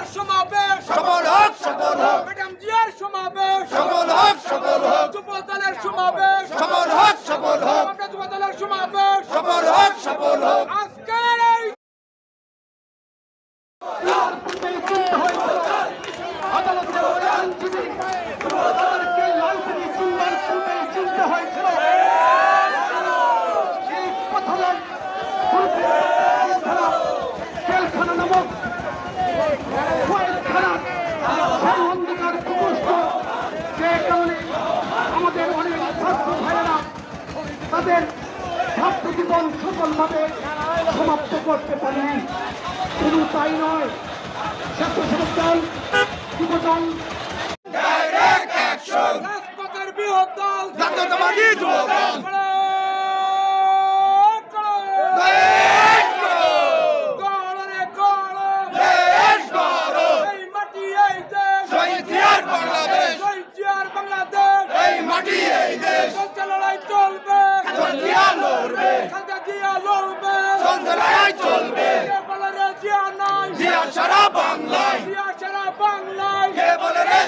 জিয়ার সমাবেশ। সফল হোক সফল হোক ম্যাডাম জিয়ার সমাবেশ। সফল হোক সফল হোক যুব দলের সমাবেশ সফল হোক সফল হোক আমরা যুব দলের সমাবেশ সফল হোক সফল হোক আজকের এই জেলখানা নামক কয়েকখানা সেই অন্ধকার প্রকোষ্ঠ যে কারণে আমাদের অনেক ছাত্র ভাইয়েরা তাদের ছাত্র জীবন সফলভাবে সমাপ্ত করতে পারেনি শুধু তাই নয় স্বেচ্ছাসেবক দল যুব দল ডাইরেক্ট অ্যাকশন রাজপথের বৃহৎ দল জাতীয়তাবাদী যুব দল করো, করো। দেশ। গড়ো করো রে, করো। দেশ গড়ো মাটি এই দেশ শহীদ জিয়ার বাংলাদেশ শহীদ জিয়ার বাংলাদেশ এই মাটি এই দেশ চলছে লড়াই চলবে খালেদা জিয়া লড়বে খালেদা জিয়া লড়বে চলছে লড়াই চলবে কে বলে রে জিয়া নাই জিয়া সারা বাংলায় জিয়া সারা বাংলায় কে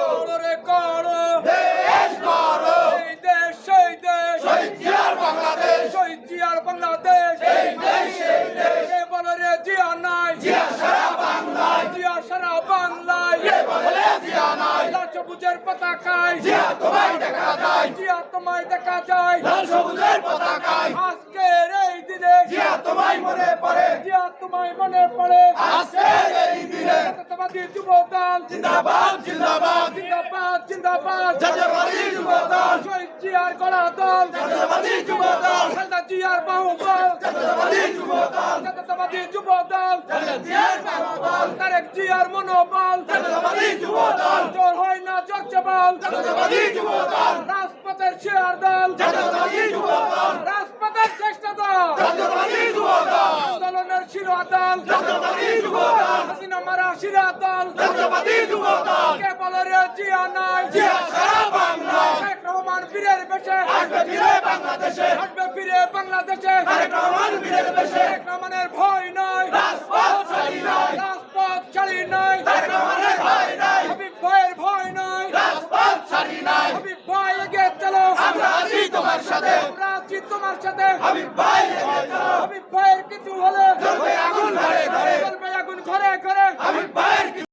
বলে রে জিয়া নাই দেশ গড়ো শহীদ জিয়ার বাংলাদেশ এই দেশ এই দেশ জিয়া সারা বাংলায় কে বলে রে জিয়া নাই সবুজের পতাকায়। জিয়া তোমায় দেখা যায়। জিয়া তোমায় দেখা যায়। লাল সবুজের পতাকায়। আজকের এই দিনে জিয়া তোমায় মনে পড়ে। জিয়া তোমায় মনে পড়ে। আজকের এই দিনে। যুব দল জিন্দাবাদ জিন্দাবাদ। জিন্দাবাদ জিন্দাবাদ। শহীদ জিয়ার গড়া দল। জিয়ার বাহুবল। জাতীয়তাবাদী যুব খালেদা জিয়ার বাহুবল। তারেক জিয়ার মনোবল। জাতীয়তাবাদী জোর হয় না রাজপথের শেয়ার দল। রাজপথের চেষ্টা দল। আন্দোলনের শিরা দল। হাসিনা মারা শিরা দল। কে বলে রে জিয়া নাই জিয়া সারা বাংলায় তারেক রহমান বীরের বেশে আসবে ফিরে বাংলাদেশে। হাঁটবে ফিরে বাংলাদেশে। তারেক রহমান বীরের বেশে তারেক রহমানের ভয় নয় রাজপথ ছাড়ি নাই। রাজপথ ছাড়ি নাই। তারেক রহমানের ভয় নাই। হাবিব ভাইয়ের ভয় নাই। রাজপথ ছাড়ি নাই। হাবিব ভাই এগিয়ে চলো। আমরা আছি তোমার সাথে। আমরা আছি তোমার সাথে। হাবিব ভাই এগিয়ে